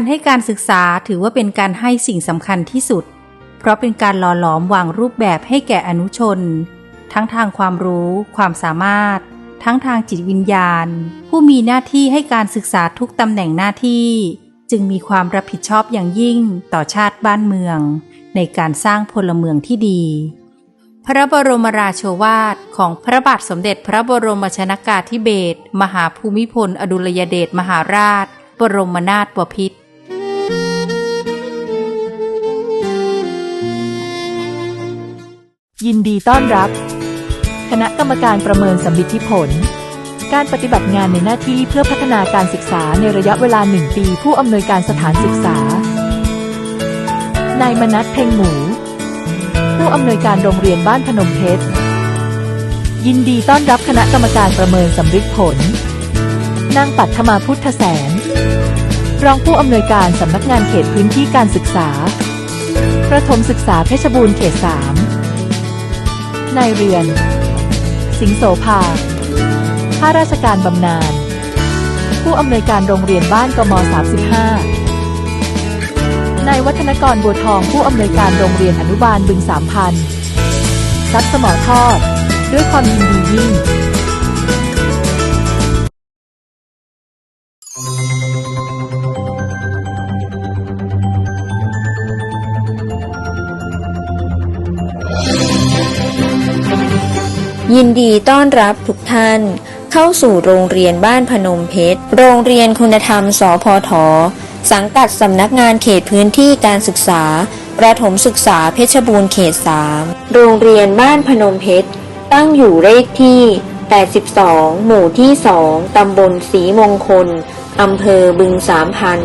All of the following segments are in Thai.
การให้การศึกษาถือว่าเป็นการให้สิ่งสำคัญที่สุด เพราะเป็นการหล่อหลอมวางรูปแบบให้แก่อนุชน ทั้งทางความรู้ ความสามารถ ทั้งทางจิตวิญญาณ ผู้มีหน้าที่ให้การศึกษาทุกตำแหน่งหน้าที่ จึงมีความรับผิดชอบอย่างยิ่งต่อชาติบ้านเมือง ในการสร้างพลเมืองที่ดี พระบรมราโชวาทของพระบาทสมเด็จพระบรมชนากาธิเบศรมหาภูมิพล อดุลยเดชมหาราชบรมนาถบพิตร ยินดีต้อนรับ คณะกรรมการประเมินสำลิดผล การปฏิบัติงานในหน้าที่เพื่อพัฒนาการศึกษาในระยะเวลาหนึ่งปี ผู้อำนวยการสถานศึกษา นายมนัทเพ่งหมู ผู้อำนวยการโรงเรียนบ้านพนมเพชร ยินดีต้อนรับคณะกรรมการประเมินสำลิดผล นางปัทมาพุทธแสน รองผู้อำนวยการสำนักงานเขตพื้นที่การศึกษา ประถมศึกษาเพชรบูรณ์เขต3 นายเรือน สิงโสภา ข้าราชการบำนาญ ผู้อำนวยการโรงเรียนบ้านกม 35 นายวัฒนกรบัวทองผู้อำนวยการโรงเรียนอนุบาลบึงสามพันซัดสมอทอด ด้วยความยินดียิ่ง ยินดีต้อนรับทุกท่าน เข้าสู่โรงเรียนบ้านพนมเพชร โรงเรียนคุณธรรม สพท สังกัดสำนักงานเขตพื้นที่การศึกษา ประถมศึกษาเพชรบูรณ์เขต 3 โรงเรียนบ้านพนมเพชร ตั้งอยู่เลขที่ 82 หมู่ที่ 2 ตำบลศรีมงคล อำเภอบึงสามพัน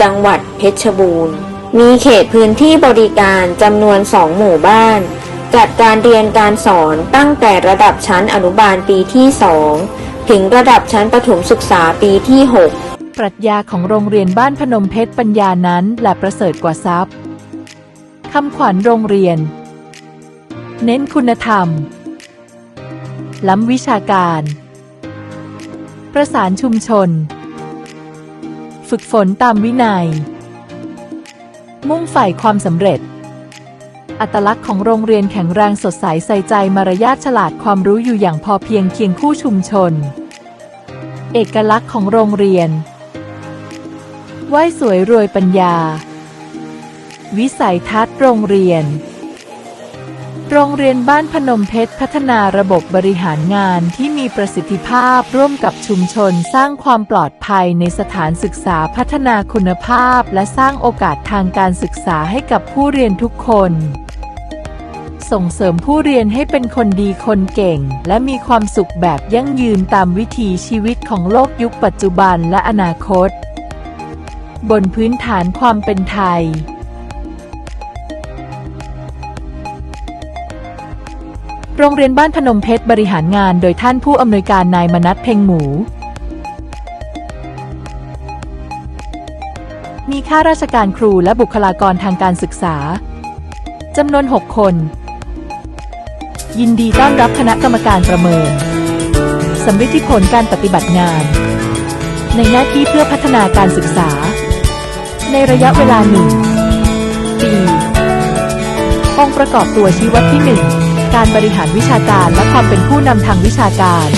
จังหวัดเพชรบูรณ์ มีเขตพื้นที่บริการจำนวน 2 หมู่บ้าน จัดการเรียนการสอนตั้งแต่ระดับชั้นอนุบาลปีที่ 2 ถึงระดับชั้นประถมศึกษาปีที่ 6 ปรัชญาของโรงเรียนบ้านพนมเพชรปัญญานั้นแหละประเสริฐกว่าทรัพย์คำขวัญโรงเรียน เน้นคุณธรรม ล้ำวิชาการ ประสานชุมชน ฝึกฝนตามวินัย มุ่งใฝ่ความสำเร็จ อัตลักษณ์ของโรงเรียนแข็งแรงสดใสใส่ใจมารยาทฉลาดความรู้อยู่อย่างพอเพียงเคียงคู่ชุมชน เอกลักษณ์ของโรงเรียนไหวสวยรวยปัญญา วิสัยทัศน์โรงเรียน โรงเรียนบ้านพนมเพชรพัฒนาระบบบริหารงานที่มีประสิทธิภาพร่วมกับชุมชนสร้างความปลอดภัยในสถานศึกษาพัฒนาคุณภาพ และสร้างโอกาสทางการศึกษาให้กับผู้เรียนทุกคน ส่งเสริมผู้เรียนให้เป็นคนดีคนเก่ง และมีความสุขแบบยั่งยืนตามวิถีชีวิตของโลกยุคปัจจุบันและอนาคต บนพื้นฐานความเป็นไทย โรงเรียนบ้านพนมเพชรบริหารงานโดยท่านผู้อำนวยการนายมนัทเพ่งหมู มีข้าราชการครูและบุคลากรทางการศึกษาจำนวน 6 คน ยินดีต้อนรับคณะกรรมการประเมินสำฤทธิผลการปฏิบัติงาน ในหน้าที่เพื่อพัฒนาการศึกษา ในระยะเวลาหนึ่งปีองค์ประกอบตัวชี้วัดที่1 การบริหารวิชาการและความเป็นผู้นำทางวิชาการ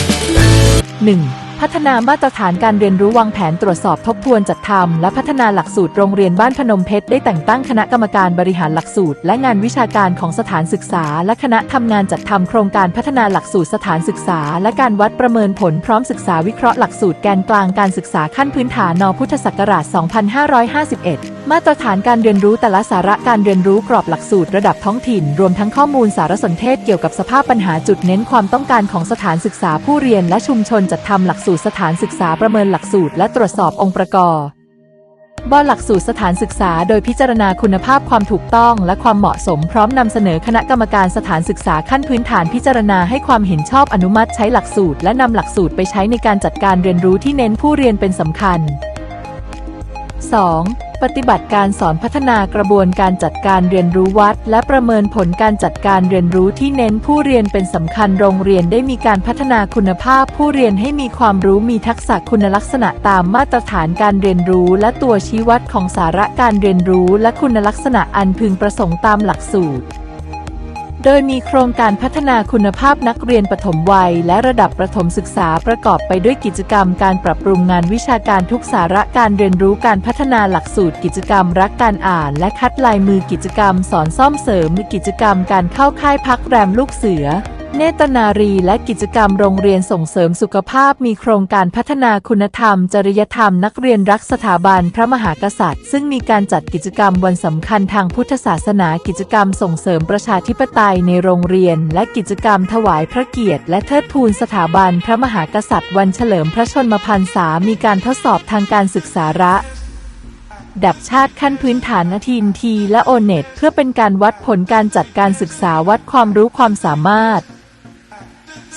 1. พัฒนามาตรฐานการเรียนรู้วางแผนตรวจสอบทบทวนจัดทำและพัฒนาหลักสูตรโรงเรียนบ้านพนมเพชรได้แต่งตั้งคณะกรรมการบริหารหลักสูตร และงานวิชาการของสถานศึกษา และคณะทำงานจัดทำโครงการพัฒนาหลักสูตรสถานศึกษา และการวัดประเมินผลพร้อมศึกษาวิเคราะห์หลักสูตรแกนกลางการศึกษาขั้นพื้นฐานนพุทธศักราช 2551 มาตรฐานการเรียนรู้แต่ละสาระการเรียนรู้กรอบหลักสูตรระดับท้องถิ่น รวมทั้งข้อมูลสารสนเทศเกี่ยวกับสภาพปัญหาจุดเน้นความต้องการของสถานศึกษาผู้เรียนและชุมชนจัดทำหลักสูตรสถานศึกษาประเมินหลักสูตรและตรวจสอบองค์ประกอบบหลักสูตรสถานศึกษาโดยพิจารณาคุณภาพความถูกต้องและความเหมาะสมพร้อมนำเสนอคณะกรรมการสถานศึกษาขั้นพื้นฐานพิจารณาให้ความเห็นชอบอนุมัติใช้หลักสูตร และนำหลักสูตรไปใช้ในการจัดการเรียนรู้ที่เน้นผู้เรียนเป็นสำคัญ 2. ปฏิบัติการสอนพัฒนากระบวนการจัดการเรียนรู้วัด และประเมินผลการจัดการเรียนรู้ที่เน้นผู้เรียนเป็นสำคัญโรงเรียนได้มีการพัฒนาคุณภาพ ผู้เรียนให้มีความรู้มีทักษะคุณลักษณะตามมาตรฐานการเรียนรู้ และตัวชี้วัดของสาระการเรียนรู้ และคุณลักษณะอันพึงประสงค์ตามหลักสูตร โดยมีโครงการพัฒนาคุณภาพนักเรียนปฐมวัย และระดับประถมศึกษาประกอบไปด้วยกิจกรรมการปรับปรุงงานวิชาการทุกสาระการเรียนรู้การพัฒนาหลักสูตรกิจกรรมรักการอ่าน และคัดลายมือกิจกรรมสอนซ่อมเสริมกิจกรรมการเข้าค่ายพักแรมลูกเสือ เนตรนารีและกิจกรรมโรงเรียนส่งเสริมสุขภาพมีโครงการพัฒนาคุณธรรม จริยธรรม นักเรียนรักสถาบันพระมหากษัตริย์ ซึ่งมีการจัดกิจกรรมวันสำคัญทางพุทธศาสนากิจกรรมส่งเสริมประชาธิปไตยในโรงเรียน และกิจกรรมถวายพระเกียรติ และเทิดทูนสถาบันพระมหากษัตริย์วันเฉลิมพระชนมพรรษามีการทดสอบทางการศึกษาระดับชาติขั้นพื้นฐานนาทีนทีและโอเน็ตเพื่อเป็นการวัดผลการจัดการศึกษาวัดความรู้ความสามารถ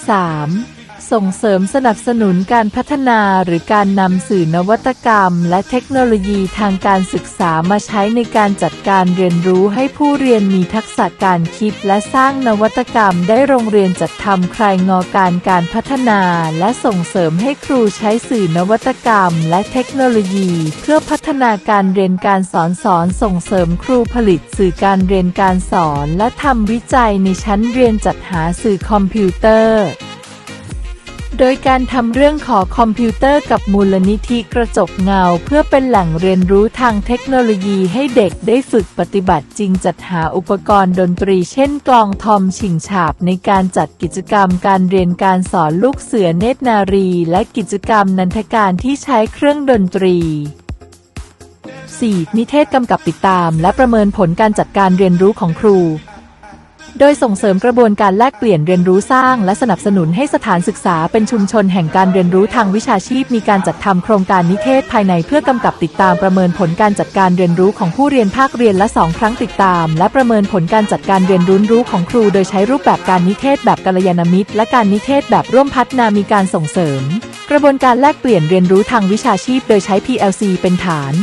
3. ส่งเสริมสนับสนุนการพัฒนาหรือการนำสื่อนวัตกรรม และเทคโนโลยีทางการศึกษามาใช้ในการจัดการเรียนรู้ให้ผู้เรียนมีทักษะการคิดและสร้างนวัตกรรม ได้โรงเรียนจัดทำใครงอการการพัฒนาและส่งเสริมให้ครูใช้สื่อนวัตกรรม และเทคโนโลยี เพื่อพัฒนาการเรียนการสอนสอนส่งเสริมครูผลิตสื่อการเรียนการสอน และทำวิจัยในชั้นเรียนจัดหาสื่อคอมพิวเตอร์ โดยการทำเรื่องขอคอมพิวเตอร์กับมูลนิธิกระจกเงา เพื่อเป็นแหล่งเรียนรู้ทางเทคโนโลยีให้เด็กได้ฝึกปฏิบัติจริงจัดหาอุปกรณ์ดนตรีเช่นกลองทอมชิงฉาบในการจัดกิจกรรมการเรียนการสอนลูกเสือเนตรนารี และกิจกรรมนันทการที่ใช้เครื่องดนตรี 4. นิเทศกำกับติดตาม และประเมินผลการจัดการเรียนรู้ของครู โดยส่งเสริมกระบวนการแลกเปลี่ยนเรียนรู้สร้าง และสนับสนุนให้สถานศึกษาเป็นชุมชนแห่งการเรียนรู้ทางวิชาชีพ มีการจัดทำโครงการนิเทศภายในเพื่อกำกับติดตามประเมินผลการจัดการเรียนรู้ของผู้เรียนภาคเรียนละสองครั้งติดตาม และประเมินผลการจัดการเรียนรู้รู้ของครู โดยใช้รูปแบบการนิเทศแบบกัลยาณมิตร และการนิเทศแบบร่วมพัฒนามีการส่งเสริม กระบวนการแลกเปลี่ยนเรียนรู้ทางวิชาชีพ โดยใช้ PLC เป็นฐาน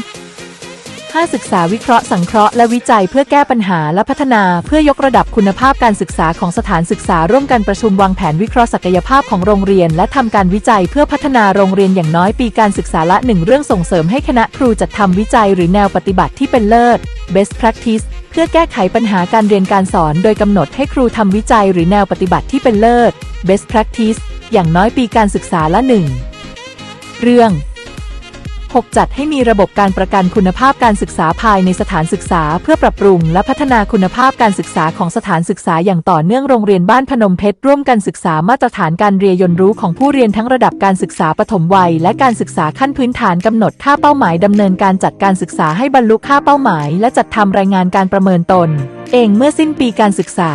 5 ศึกษาวิเคราะห์สังเคราะห์และวิจัยเพื่อแก้ปัญหาและพัฒนาเพื่อยกระดับคุณภาพการศึกษาของสถานศึกษาร่วมกันประชุมวางแผนวิเคราะห์ศักยภาพของโรงเรียน และทำการวิจัยเพื่อพัฒนาโรงเรียนอย่างน้อยปีการศึกษาละหนึ่งเรื่องส่งเสริมให้คณะครูจัดทำวิจัยหรือแนวปฏิบัติที่เป็นเลิศ best practice เพื่อแก้ไขปัญหาการเรียนการสอน โดยกำหนดให้ครูทำวิจัยหรือแนวปฏิบัติที่เป็นเลิศ best practice อย่างน้อยปีการศึกษาละหนึ่งเรื่อง 6. จัดให้มีระบบการประกันคุณภาพการศึกษาภายในสถานศึกษา เพื่อปรับปรุงและพัฒนาคุณภาพการศึกษาของสถานศึกษาอย่างต่อเนื่องโรงเรียนบ้านพนมเพชรร่วมกันศึกษามาตรฐานการเรียนรู้ของผู้เรียนทั้งระดับการศึกษาปฐมวัย และการศึกษาขั้นพื้นฐานกำหนดค่าเป้าหมายดำเนินการจัดการศึกษาให้บรรลุค่าเป้าหมาย และจัดทำรายงานการประเมินตน เองเมื่อสิ้นปีการศึกษา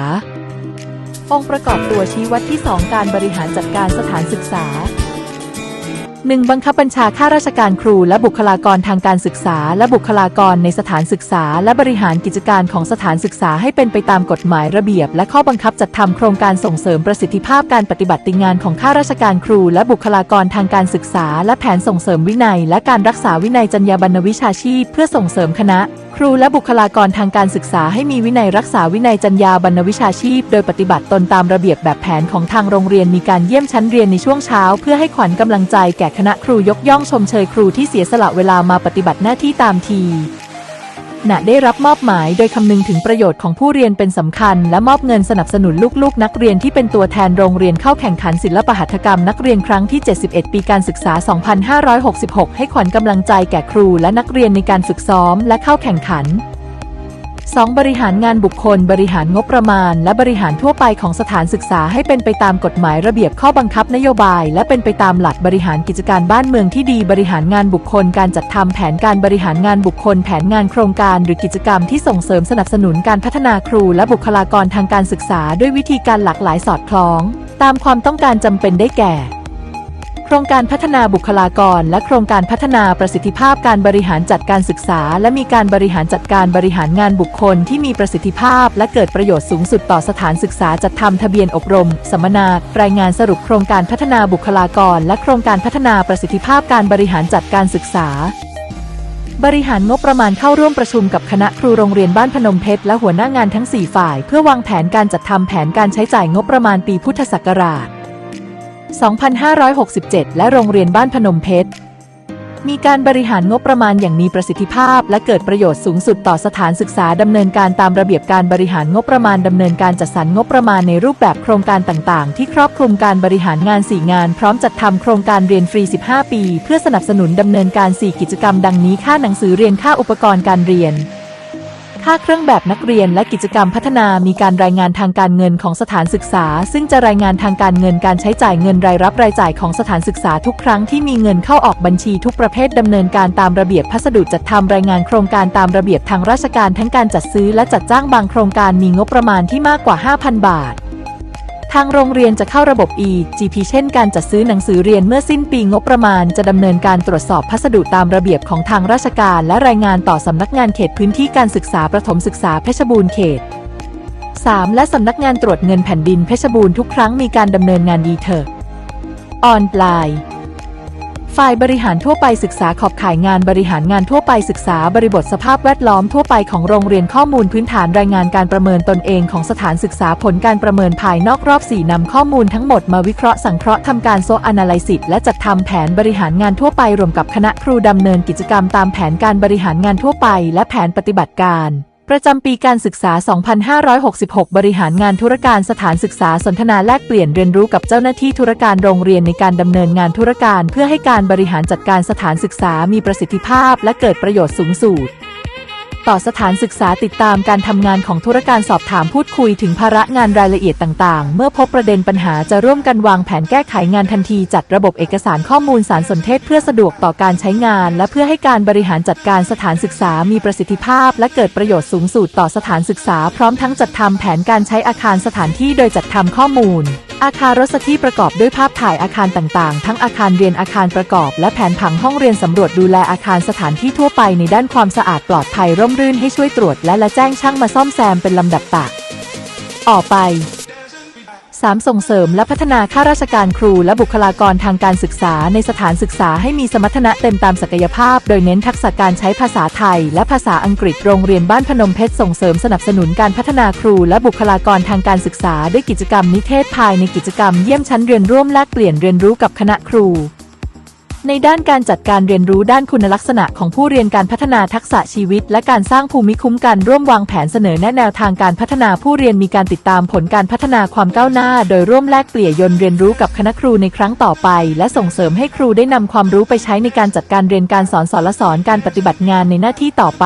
องค์ประกอบตัวชี้วัดที่ 2 การบริหารจัดการสถานศึกษา 1. บังคับบัญชาข้าราชการครูและบุคลากรทางการศึกษา และบุคลากรในสถานศึกษา และบริหารกิจการของสถานศึกษาให้เป็นไปตามกฎหมายระเบียบ และข้อบังคับจัดทำโครงการส่งเสริมประสิทธิภาพการปฏิบัติงานของข้าราชการครู และบุคลากรทางการศึกษา และแผนส่งเสริมวินัย และการรักษาวินัยจรรยาบรรณวิชาชีพ เพื่อส่งเสริมคณะครูและบุคลากรทางการศึกษาให้มีวินัยรักษาวินัยจรรยาบรรณวิชาชีพ โดยปฏิบัติตนตามระเบียบแบบแผนของทางโรงเรียนมีการเยี่ยมชั้นเรียนในช่วงเช้า เพื่อให้ขวัญกำลังใจแก่คณะครูยกย่องชมเชยครูที่เสียสละเวลามาปฏิบัติหน้าที่ตามทีณได้รับมอบหมายโดยคำนึงถึงประโยชน์ของผู้เรียนเป็นสำคัญ และมอบเงินสนับสนุนลูกๆ นักเรียนที่เป็นตัวแทนโรงเรียนเข้าแข่งขันศิลปหัตถกรรมนักเรียนครั้งที่ 71 ปีการศึกษา 2566 ให้ขวัญกำลังใจแก่ครูและนักเรียนในการฝึกซ้อมและเข้าแข่งขัน 2. บริหารงานบุคคล บริหารงบประมาณ และบริหารทั่วไปของสถานศึกษาให้เป็นไปตามกฎหมายระเบียบข้อบังคับนโยบาย และเป็นไปตามหลักบริหารกิจการบ้านเมืองที่ดี บริหารงานบุคคล การจัดทำแผนการบริหารงานบุคคล แผนงานโครงการ หรือกิจกรรมที่ส่งเสริมสนับสนุนการพัฒนาครู และบุคลากรทางการศึกษา ด้วยวิธีการหลากหลายสอดคล้อง ตามความต้องการจำเป็นได้แก่ โครงการพัฒนาบุคลากร และโครงการพัฒนาประสิทธิภาพการบริหารจัดการศึกษา และมีการบริหารจัดการบริหารงานบุคคลที่มีประสิทธิภาพ และเกิดประโยชน์สูงสุดต่อสถานศึกษาจัดทำทะเบียนอบรม สัมมนา รายงานสรุปโครงการพัฒนาบุคลากร และโครงการพัฒนาประสิทธิภาพการบริหารจัดการศึกษาบริหารงบประมาณเข้าร่วมประชุมกับคณะครูโรงเรียนบ้านพนมเพชรและหัวหน้างานทั้ง 4 ฝ่าย เพื่อวางแผนการจัดทำแผนการใช้จ่ายงบประมาณปีพุทธศักราช 2567 และโรงเรียนบ้านพนมเพชร มีการบริหารงบประมาณอย่างมีประสิทธิภาพ และเกิดประโยชน์สูงสุดต่อสถานศึกษาดำเนินการตามระเบียบการบริหารงบประมาณดำเนินการจัดสรรงบประมาณในรูปแบบโครงการต่างๆ ที่ครอบคลุมการบริหารงาน 4 งาน พร้อมจัดทำโครงการเรียนฟรี 15 ปี เพื่อสนับสนุนดำเนินการ 4 กิจกรรม ดังนี้ค่าหนังสือเรียนค่าอุปกรณ์การเรียน ค่าเครื่องแบบนักเรียนและกิจกรรมพัฒนามีการรายงานทางการเงินของสถานศึกษา ซึ่งจะรายงานทางการเงินการใช้จ่ายเงินรายรับรายจ่ายของสถานศึกษาทุกครั้งที่มีเงินเข้าออกบัญชีทุกประเภทดำเนินการตามระเบียบพัสดุจัดทำรายงานโครงการตามระเบียบทางราชการทั้งการจัดซื้อและจัดจ้างบางโครงการมีงบประมาณที่มากกว่า 5,000 บาท ทางโรงเรียนจะเข้าระบบ e-GP เช่นการจัดซื้อหนังสือเรียนเมื่อสิ้นปีงบประมาณ จะดำเนินการตรวจสอบพัสดุตามระเบียบของทางราชการ และรายงานต่อสำนักงานเขตพื้นที่การศึกษาประถมศึกษาเพชรบูรณ์เขต 3. และสำนักงานตรวจเงินแผ่นดินเพชรบูรณ์ทุกครั้งมีการดำเนินงานดีเทอร์ออนไลน์ ฝ่ายบริหารทั่วไปศึกษาขอบข่ายงานบริหารงานทั่วไปศึกษาบริบทสภาพแวดล้อมทั่วไปของโรงเรียนข้อมูลพื้นฐานรายงานการประเมินตนเองของสถานศึกษาผลการประเมินภายนอกรอบ 4นำข้อมูลทั้งหมดมาวิเคราะห์สังเคราะห์ทำการโซอนาลิซิสและจัดทำแผนบริหารงานทั่วไปรวมกับคณะครูดำเนินกิจกรรมตามแผนการบริหารงานทั่วไป และแผนปฏิบัติการ ประจำปีการศึกษา 2566 บริหารงานธุรการสถานศึกษาสนทนาแลกเปลี่ยนเรียนรู้กับเจ้าหน้าที่ธุรการโรงเรียนในการดำเนินงานธุรการ เพื่อให้การบริหารจัดการสถานศึกษามีประสิทธิภาพและเกิดประโยชน์สูงสุด ต่อสถานศึกษาติดตามการทำงานของธุรการสอบถามพูดคุยถึงภาระงานรายละเอียดต่างๆ เมื่อพบประเด็นปัญหาจะร่วมกันวางแผนแก้ไขงานทันทีจัดระบบเอกสารข้อมูลสารสนเทศเพื่อสะดวกต่อการใช้งาน และเพื่อให้การบริหารจัดการสถานศึกษามีประสิทธิภาพ และเกิดประโยชน์สูงสุดต่อสถานศึกษา พร้อมทั้งจัดทำแผนการใช้อาคารสถานที่โดยจัดทำข้อมูล อาคารรสที่ประกอบด้วยภาพถ่ายอาคารต่างๆ ทั้งอาคารเรียนอาคารประกอบ และแผนผังห้องเรียนสำรวจดูแลอาคารสถานที่ทั่วไปในด้านความสะอาดปลอดภัยร่มรื่นให้ช่วยตรวจและและแจ้งช่างมาซ่อมแซมเป็นลำดับตักออกไป 3. ส่งเสริมและพัฒนาข้าราชการครูและบุคลากรทางการศึกษาในสถานศึกษาให้มีสมรรถนะเต็มตามศักยภาพ โดยเน้นทักษะการใช้ภาษาไทย และภาษาอังกฤษโรงเรียนบ้านพนมเพชรส่งเสริมสนับสนุนการพัฒนาครูและบุคลากรทางการศึกษาด้วยกิจกรรมนิเทศภายในกิจกรรมเยี่ยมชั้นเรียนร่วมแลกเปลี่ยนเรียนรู้กับคณะครู ในด้านการจัดการเรียนรู้ด้านคุณลักษณะของผู้เรียนการพัฒนาทักษะชีวิต และการสร้างภูมิคุ้มกันร่วมวางแผนเสนอแนะแนวทางการพัฒนาผู้เรียนมีการติดตามผลการพัฒนาความก้าวหน้า โดยร่วมแลกเปลี่ยนยนเรียนรู้กับคณะครูในครั้งต่อไป และส่งเสริมให้ครูได้นำความรู้ไปใช้ในการจัดการเรียนการสอนสอนและสอนการปฏิบัติงานในหน้าที่ต่อไป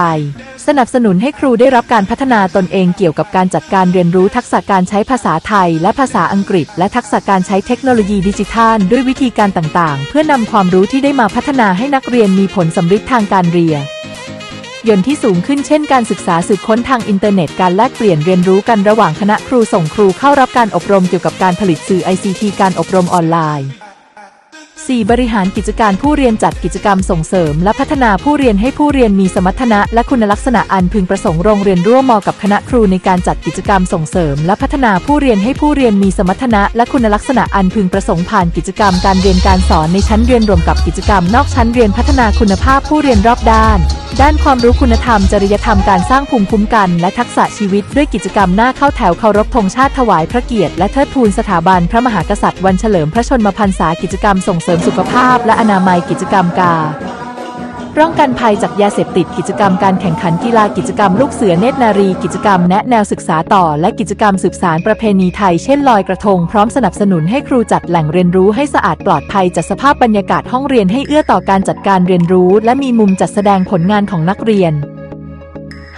สนับสนุนให้ครูได้รับการพัฒนาตนเองเกี่ยวกับการจัดการเรียนรู้ทักษะการใช้ภาษาไทย และภาษาอังกฤษ และทักษะการใช้เทคโนโลยีดิจิทัล ด้วยวิธีการต่างๆ เพื่อนำความรู้ที่ได้มาพัฒนาให้นักเรียนมีผลสำฤทธิ์ทางการเรียนยนที่สูงขึ้นเช่นการศึกษาสืบค้นทางอินเทอร์เน็ตการแลกเปลี่ยนเรียนรู้กันระหว่างคณะครูส่งครูเข้ารับการอบรมเกี่ยวกับการผลิตสื่อ ICT การอบรมออนไลน์ 4. บริหารกิจการผู้เรียนจัดกิจกรรมส่งเสริม และพัฒนาผู้เรียนให้ผู้เรียนมีสมรรถนะ และคุณลักษณะอันพึงประสงค์โรงเรียนร่วมมกับคณะครูในการจัดกิจกรรมส่งเสริม และพัฒนาผู้เรียนให้ผู้เรียนมีสมรรถนะ และคุณลักษณะอันพึงประสงค์ผ่านกิจกรรมการเรียนการสอนในชั้นเรียนรวมกับกิจกรรมนอกชั้นเรียนพัฒนาคุณภาพผู้เรียนรอบด้าน ด้านความรู้คุณธรรม จริยธรรมการสร้างภูมิคุ้มกันและทักษะชีวิตด้วยกิจกรรมหน้าเข้าแถวเคารพธงชาติถวายพระเกียรติและเทิดทูนสถาบันพระมหากษัตริย์วันเฉลิมพระชนมพรรษากิจกรรมส่งเสริมสุขภาพและอนามัยกิจกรรมกาป้องกันภัยจากยาเสพติดกิจกรรมการแข่งขันกีฬากิจกรรมลูกเสือเนตรนารี กิจกรรมแนะแนวศึกษาต่อ และกิจกรรมสืบสารประเพณีไทยเช่นลอยกระทง พร้อมสนับสนุนให้ครูจัดแหล่งเรียนรู้ให้สะอาดปลอดภัยจัดสภาพบรรยากาศห้องเรียนให้เอื้อต่อการจัดการเรียนรู้ และมีมุมจัดแสดงผลงานของนักเรียน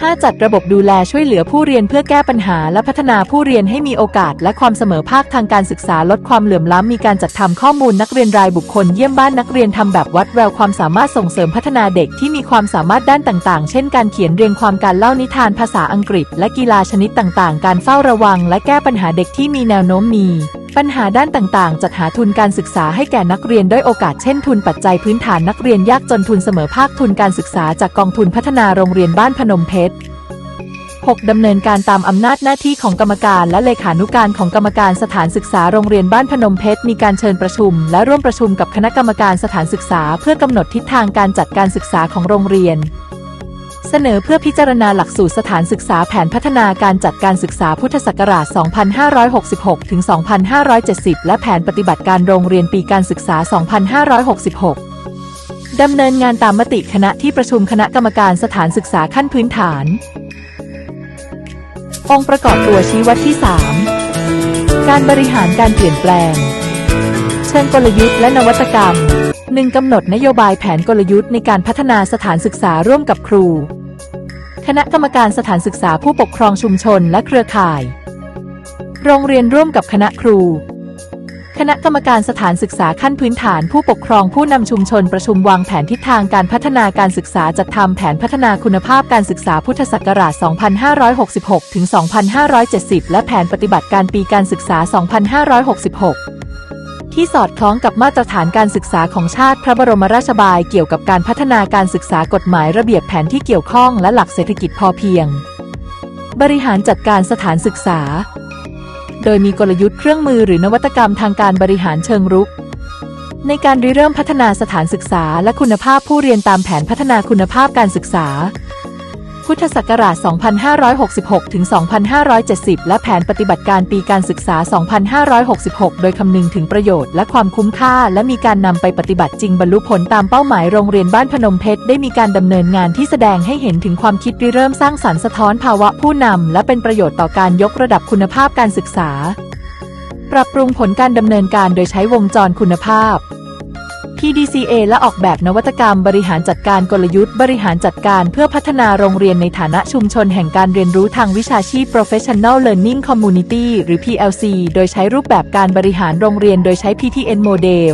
5. จัดระบบดูแลช่วยเหลือผู้เรียนเพื่อแก้ปัญหา และพัฒนาผู้เรียนให้มีโอกาส และความเสมอภาคทางการศึกษาลดความเหลื่อมล้ำมีการจัดทำข้อมูลนักเรียนรายบุคคลเยี่ยมบ้านนักเรียนทำแบบวัดแววความสามารถส่งเสริมพัฒนาเด็กที่มีความสามารถด้านต่างๆ เช่น การเขียนเรียงความการเล่านิทานภาษาอังกฤษ และกีฬาชนิดต่างๆ การเฝ้าระวัง และแก้ปัญหาเด็กที่มีแนวโน้มมีปัญหาด้านต่างๆ จัดหาทุนการศึกษาให้แก่นักเรียนด้อยโอกาสเช่นทุนปัจจัยพื้นฐานนักเรียนยากจนทุนเสมอภาคทุนการศึกษาจากกองทุนพัฒนาโรงเรียนบ้านพนมเพชร 6. ดำเนินการตามอำนาจหน้าที่ของกรรมการ และเลขานุการของกรรมการสถานศึกษาโรงเรียนบ้านพนมเพชรมีการเชิญประชุม และร่วมประชุมกับคณะกรรมการสถานศึกษา เพื่อกำหนดทิศทางการจัดการศึกษาของโรงเรียน เสนอเพื่อพิจารณาหลักสูตรสถานศึกษาแผนพัฒนาการจัดการศึกษาพุทธศักราช 2566 ถึง 2570 และแผนปฏิบัติการโรงเรียนปีการศึกษา 2566 ดำเนินงานตามมติคณะที่ประชุมคณะกรรมการสถานศึกษาขั้นพื้นฐาน องค์ประกอบตัวชี้วัดที่ 3 การบริหารการเปลี่ยนแปลง เชิงกลยุทธ์และนวัตกรรม 1. กำหนดนโยบายแผนกลยุทธ์ในการพัฒนาสถานศึกษาร่วมกับครู คณะกรรมการสถานศึกษาผู้ปกครองชุมชนและเครือข่าย โรงเรียนร่วมกับคณะครู คณะกรรมการสถานศึกษาขั้นพื้นฐานผู้ปกครองผู้นำชุมชนประชุมวางแผนทิศทางการพัฒนาการศึกษาจัดทำแผนพัฒนาคุณภาพการศึกษาพุทธศักราช 2566 ถึง 2570 และแผนปฏิบัติการปีการศึกษา 2566 ที่สอดคล้องกับมาตรฐานการศึกษาของชาติพระบรมราชบายเกี่ยวกับการพัฒนาการศึกษากฎหมายระเบียบแผนที่เกี่ยวข้องและหลักเศรษฐกิจพอเพียง บริหารจัดการสถานศึกษา โดยมีกลยุทธ์เครื่องมือหรือนวัตกรรมทางการบริหารเชิงรุก ในการริเริ่มพัฒนาสถานศึกษาและคุณภาพผู้เรียนตามแผนพัฒนาคุณภาพการศึกษา พุทธศักราช 2566 ถึง 2570 และแผนปฏิบัติการปีการศึกษา 2566 โดยคำนึงถึงประโยชน์และความคุ้มค่า และมีการนำไปปฏิบัติจริงบรรลุผลตามเป้าหมายโรงเรียนบ้านพนมเพชรได้มีการดำเนินงานที่แสดงให้เห็นถึงความคิดริเริ่มสร้างสรรค์สะท้อนภาวะผู้นำและเป็นประโยชน์ต่อการยกระดับคุณภาพการศึกษา ปรับปรุงผลการดำเนินการโดยใช้วงจรคุณภาพ PDCA และออกแบบนวัตกรรมบริหารจัดการกลยุทธ์บริหารจัดการเพื่อพัฒนาโรงเรียนในฐานะชุมชนแห่งการเรียนรู้ทางวิชาชีพ Professional Learning Community หรือ PLC โดยใช้รูปแบบการบริหารโรงเรียนโดยใช้ PTN Model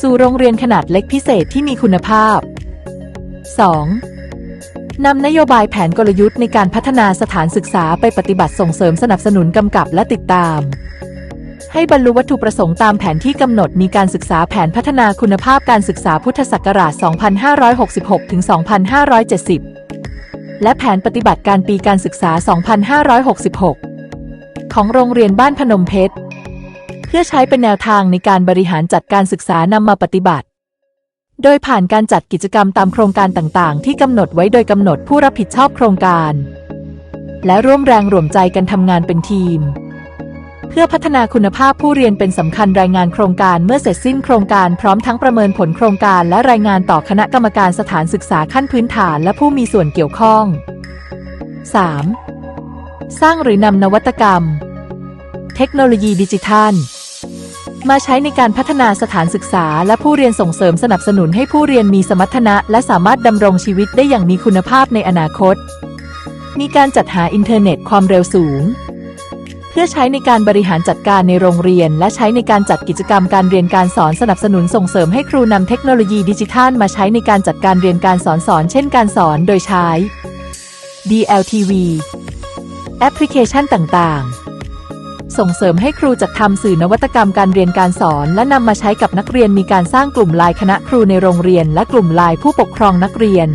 สู่โรงเรียนขนาดเล็กพิเศษที่มีคุณภาพ 2. นำนโยบายแผนกลยุทธ์ในการพัฒนาสถานศึกษาไปปฏิบัติส่งเสริมสนับสนุนกำกับและติดตาม ให้บรรลุวัตถุประสงค์ตามแผนที่กำหนดมีการศึกษาแผนพัฒนาคุณภาพการศึกษาพุทธศักราช 2566 ถึง 2570 และแผนปฏิบัติการปีการศึกษา 2566 ของโรงเรียนบ้านพนมเพชร เพื่อใช้เป็นแนวทางในการบริหารจัดการศึกษานำมาปฏิบัติ โดยผ่านการจัดกิจกรรมตามโครงการต่างๆ ที่กำหนดไว้โดยกำหนดผู้รับผิดชอบโครงการ และร่วมแรงร่วมใจกันทำงานเป็นทีม เพื่อพัฒนาคุณภาพผู้เรียนเป็นสำคัญรายงานโครงการเมื่อเสร็จสิ้นโครงการพร้อมทั้งประเมินผลโครงการและรายงานต่อคณะกรรมการสถานศึกษาขั้นพื้นฐานและผู้มีส่วนเกี่ยวข้อง 3. สร้างหรือนำนวัตกรรม เทคโนโลยีดิจิทัล มาใช้ในการพัฒนาสถานศึกษา และผู้เรียนส่งเสริมสนับสนุนให้ผู้เรียนมีสมรรถนะ และสามารถดำรงชีวิตได้อย่างมีคุณภาพในอนาคต มีการจัดหาอินเทอร์เน็ตความเร็วสูง เพื่อใช้ในการบริหารจัดการในโรงเรียน และใช้ในการจัดกิจกรรมการเรียนการสอนสนับสนุนส่งเสริมให้ครูนำเทคโนโลยีดิจิทัลมาใช้ในการจัดการเรียนการสอนสอน เช่นการสอนโดยใช้ DLTV แอปพลิเคชันต่างๆ ส่งเสริมให้ครูจัดทำสื่อนวัตกรรมการเรียนการสอน และนำมาใช้กับนักเรียนมีการสร้างกลุ่มไลน์คณะครูในโรงเรียน และกลุ่มไลน์ผู้ปกครองนักเรียน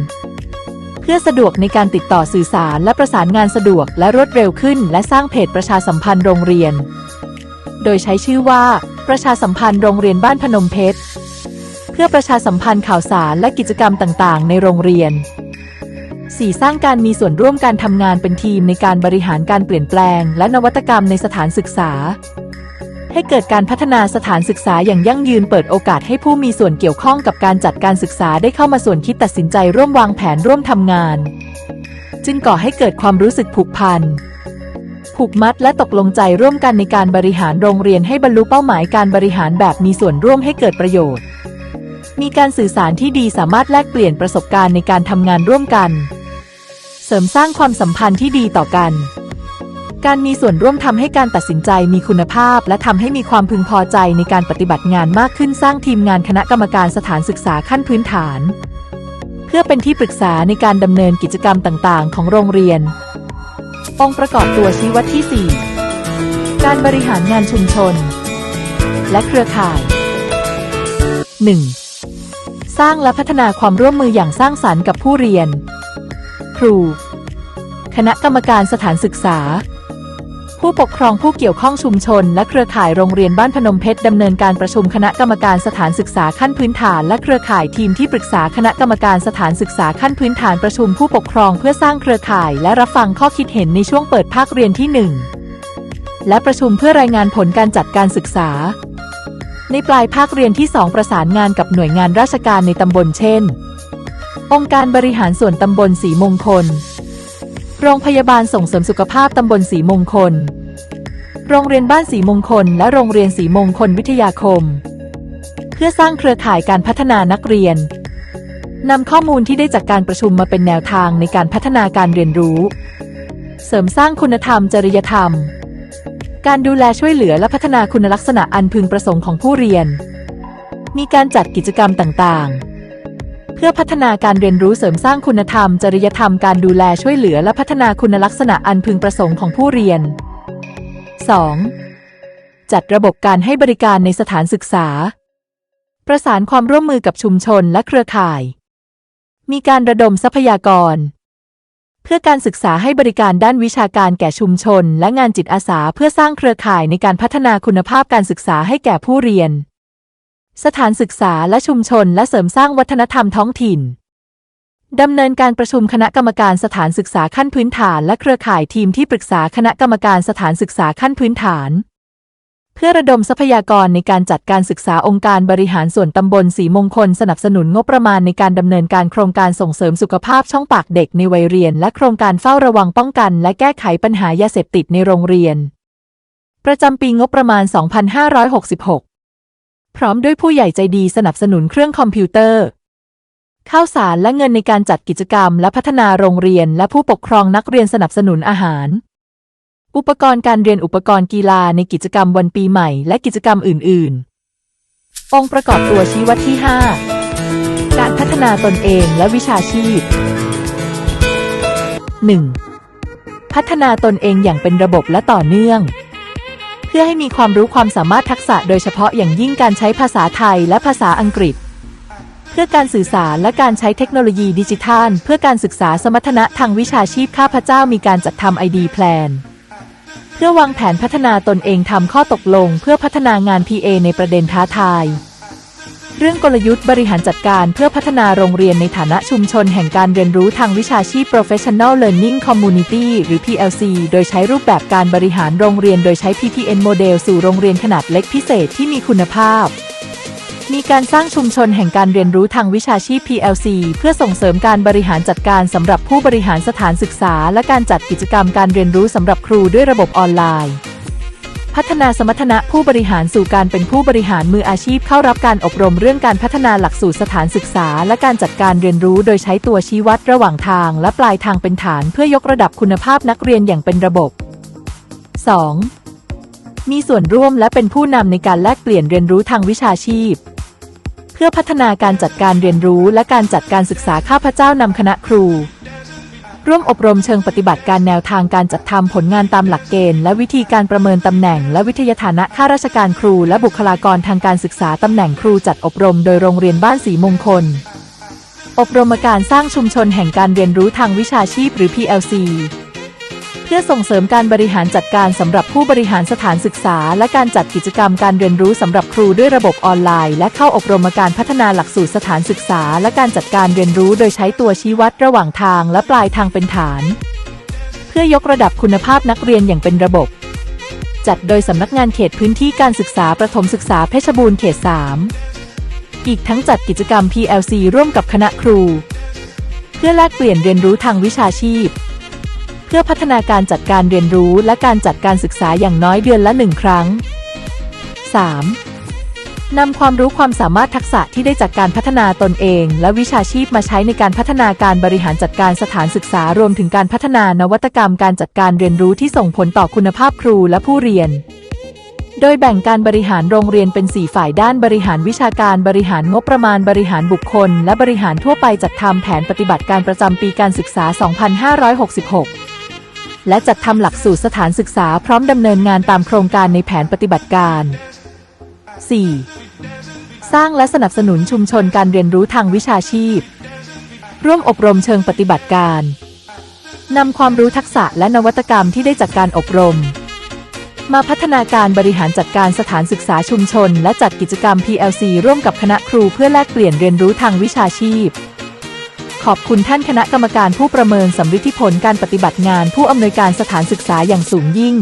พื่อสะดวกในการติดต่อสื่อสารและประสานงานสะดวกและรวดเร็วขึ้น และสร้างเพจประชาสัมพันธ์โรงเรียน โดยใช้ชื่อว่า ประชาสัมพันธ์โรงเรียนบ้านพนมเพชร เพื่อประชาสัมพันธ์ข่าวสารและกิจกรรมต่างๆ ในโรงเรียน 4. สร้างการมีส่วนร่วมการทำงานเป็นทีมในการบริหารการเปลี่ยนแปลง และนวัตกรรมในสถานศึกษา ให้เกิดการพัฒนาสถานศึกษาอย่างยั่งยืนเปิดโอกาสให้ผู้มีส่วนเกี่ยวข้องกับการจัดการศึกษาได้เข้ามาส่วนคิดตัดสินใจร่วมวางแผนร่วมทำงาน จึงก่อให้เกิดความรู้สึกผูกพันผูกมัดและตกลงใจร่วมกันในการบริหารโรงเรียนให้บรรลุเป้าหมายการบริหารแบบมีส่วนร่วมให้เกิดประโยชน์ มีการสื่อสารที่ดีสามารถแลกเปลี่ยนประสบการณ์ในการทำงานร่วมกัน เสริมสร้างความสัมพันธ์ที่ดีต่อกัน การมีส่วนร่วมทำให้การตัดสินใจมีคุณภาพ และทำให้มีความพึงพอใจในการปฏิบัติงานมากขึ้นสร้างทีมงานคณะกรรมการสถานศึกษาขั้นพื้นฐาน เพื่อเป็นที่ปรึกษาในการดำเนินกิจกรรมต่าง ๆ ของโรงเรียน องค์ประกอบตัวชี้วัดที่ 4 การบริหารงานชุมชน และเครือข่าย 1. สร้างและพัฒนาความร่วมมืออย่างสร้างสรรค์กับผู้เรียน ครู คณะกรรมการสถานศึกษา ผู้ปกครองผู้เกี่ยวข้องชุมชน และเครือข่ายโรงเรียนบ้านพนมเพชรดำเนินการประชุมคณะกรรมการสถานศึกษาขั้นพื้นฐาน และเครือข่ายทีมที่ปรึกษาคณะกรรมการสถานศึกษาขั้นพื้นฐานประชุมผู้ปกครองเพื่อสร้างเครือข่าย และรับฟังข้อคิดเห็นในช่วงเปิดภาคเรียนที่ 1 และประชุมเพื่อรายงานผลการจัดการศึกษา ในปลายภาคเรียนที่ 2 ประสานงานกับหน่วยงานราชการในตำบลเช่น องค์การบริหารส่วนตำบลสีมงคล โรงพยาบาลส่งเสริมสุขภาพตำบลสีมงคล โรงเรียนบ้านสีมงคล และโรงเรียนสีมงคลวิทยาคม เพื่อสร้างเครือข่ายการพัฒนานักเรียนนำข้อมูลที่ได้จากการประชุมมาเป็นแนวทางในการพัฒนาการเรียนรู้ เสริมสร้างคุณธรรมจริยธรรม การดูแลช่วยเหลือและพัฒนาคุณลักษณะอันพึงประสงค์ของผู้เรียน มีการจัดกิจกรรมต่างๆ เพื่อพัฒนาการเรียนรู้เสริมสร้างคุณธรรม จริยธรรมการดูแลช่วยเหลือและพัฒนาคุณลักษณะอันพึงประสงค์ของผู้เรียน 2. จัดระบบการให้บริการในสถานศึกษา ประสานความร่วมมือกับชุมชนและเครือข่าย มีการระดมทรัพยากร เพื่อการศึกษาให้บริการด้านวิชาการแก่ชุมชน และงานจิตอาสาเพื่อสร้างเครือข่ายในการพัฒนาคุณภาพการศึกษาให้แก่ผู้เรียน สถานศึกษาและชุมชนและเสริมสร้างวัฒนธรรมท้องถิ่น ดำเนินการประชุมคณะกรรมการสถานศึกษาขั้นพื้นฐาน และเครือข่ายทีมที่ปรึกษาคณะกรรมการสถานศึกษาขั้นพื้นฐาน เพื่อระดมทรัพยากรในการจัดการศึกษาองค์การบริหารส่วนตำบลสีมงคลสนับสนุนงบประมาณในการดำเนินการโครงการส่งเสริมสุขภาพช่องปากเด็กในวัยเรียน และโครงการเฝ้าระวังป้องกัน และแก้ไขปัญหายาเสพติดในโรงเรียน ประจำปีงบประมาณ 2566 พร้อมด้วยผู้ใหญ่ใจดีสนับสนุนเครื่องคอมพิวเตอร์ ข้าวสารและเงินในการจัดกิจกรรมและพัฒนาโรงเรียนและผู้ปกครองนักเรียนสนับสนุนอาหาร อุปกรณ์การเรียนอุปกรณ์กีฬาในกิจกรรมวันปีใหม่และกิจกรรมอื่น ๆ องค์ประกอบตัวชี้วัดที่ 5 การพัฒนาตนเองและวิชาชีพ 1. พัฒนาตนเองอย่างเป็นระบบและต่อเนื่อง พื่อให้มีความรู้ความสามารถทักษะโดยเฉพาะอย่างยิ่งการใช้ภาษาไทยและภาษาอังกฤษ เพื่อการสื่อสารและการใช้เทคโนโลยีดิจิทัล เพื่อการศึกษาสมรรถนะทางวิชาชีพข้าพเจ้ามีการจัดทำไอดีแพลนเพื่อวางแผนพัฒนาตนเองทำข้อตกลง เพื่อพัฒนางาน PA ในประเด็นท้าทาย เรื่องกลยุทธ์บริหารจัดการเพื่อพัฒนาโรงเรียนในฐานะชุมชนแห่งการเรียนรู้ทางวิชาชีพ Professional Learning Community หรือ PLC โดยใช้รูปแบบการบริหารโรงเรียนโดยใช้ PPN โมเดลสู่โรงเรียนขนาดเล็กพิเศษที่มีคุณภาพมีการสร้างชุมชนแห่งการเรียนรู้ทางวิชาชีพ PLC เพื่อส่งเสริมการบริหารจัดการสำหรับผู้บริหารสถานศึกษา และการจัดกิจกรรมการเรียนรู้สำหรับครูด้วยระบบออนไลน์ พัฒนาสมรรถนะผู้บริหารสู่การเป็นผู้บริหารมืออาชีพเข้ารับการอบรมเรื่องการพัฒนาหลักสูตรสถานศึกษา และการจัดการเรียนรู้โดยใช้ตัวชี้วัดระหว่างทางและปลายทางเป็นฐานเพื่อยกระดับคุณภาพนักเรียนอย่างเป็นระบบ 2. มีส่วนร่วมและเป็นผู้นำในการแลกเปลี่ยนเรียนรู้ทางวิชาชีพ เพื่อพัฒนาการจัดการเรียนรู้และการจัดการศึกษาข้าพเจ้านำคณะครู ร่วมอบรมเชิงปฏิบัติการแนวทางการจัดทำผลงานตามหลักเกณฑ์และวิธีการประเมินตำแหน่ง และวิทยาฐานะข้าราชการครู และบุคลากรทางการศึกษาตำแหน่งครูจัดอบรมโดยโรงเรียนบ้านสีมงคล อบรมการสร้างชุมชนแห่งการเรียนรู้ทางวิชาชีพหรือ PLC เพื่อส่งเสริมการบริหารจัดการสำหรับผู้บริหารสถานศึกษา และการจัดกิจกรรมการเรียนรู้สำหรับครูด้วยระบบออนไลน์ และเข้าอบรมการพัฒนาหลักสูตรสถานศึกษา และการจัดการเรียนรู้โดยใช้ตัวชี้วัดระหว่างทางและปลายทางเป็นฐาน เพื่อยกระดับคุณภาพนักเรียนอย่างเป็นระบบ จัดโดยสำนักงานเขตพื้นที่การศึกษาประถมศึกษาเพชรบูรณ์เขต 3 อีกทั้งจัดกิจกรรม PLC ร่วมกับคณะครู เพื่อแลกเปลี่ยนเรียนรู้ทางวิชาชีพ เพื่อพัฒนาการจัดการเรียนรู้และการจัดการศึกษาอย่างน้อยเดือนละหนึ่งครั้ง 3. นำความรู้ความสามารถทักษะที่ได้จากการพัฒนาตนเอง และวิชาชีพมาใช้ในการพัฒนาการบริหารจัดการสถานศึกษารวมถึงการพัฒนานวัตกรรมการจัดการเรียนรู้ที่ส่งผลต่อคุณภาพครูและผู้เรียนโดยแบ่งการบริหารโรงเรียนเป็น 4 ฝ่ายด้านบริหารวิชาการบริหารงบประมาณบริหารบุคคล และบริหารทั่วไปจัดทำแผนปฏิบัติการประจำปีการศึกษา 2566 และจัดทำหลักสูตรสถานศึกษาพร้อมดำเนินงานตามโครงการในแผนปฏิบัติการ 4. สร้างและสนับสนุนชุมชนการเรียนรู้ทางวิชาชีพ ร่วมอบรมเชิงปฏิบัติการนำความรู้ทักษะและนวัตกรรมที่ได้จากการอบรม มาพัฒนาการบริหารจัดการสถานศึกษาชุมชน และจัดกิจกรรม PLC ร่วมกับคณะครูเพื่อแลกเปลี่ยนเรียนรู้ทางวิชาชีพ ขอบคุณท่านคณะกรรมการผู้ประเมินสำฤทธิผลการปฏิบัติงานผู้อำนวยการสถานศึกษาอย่างสูงยิ่ง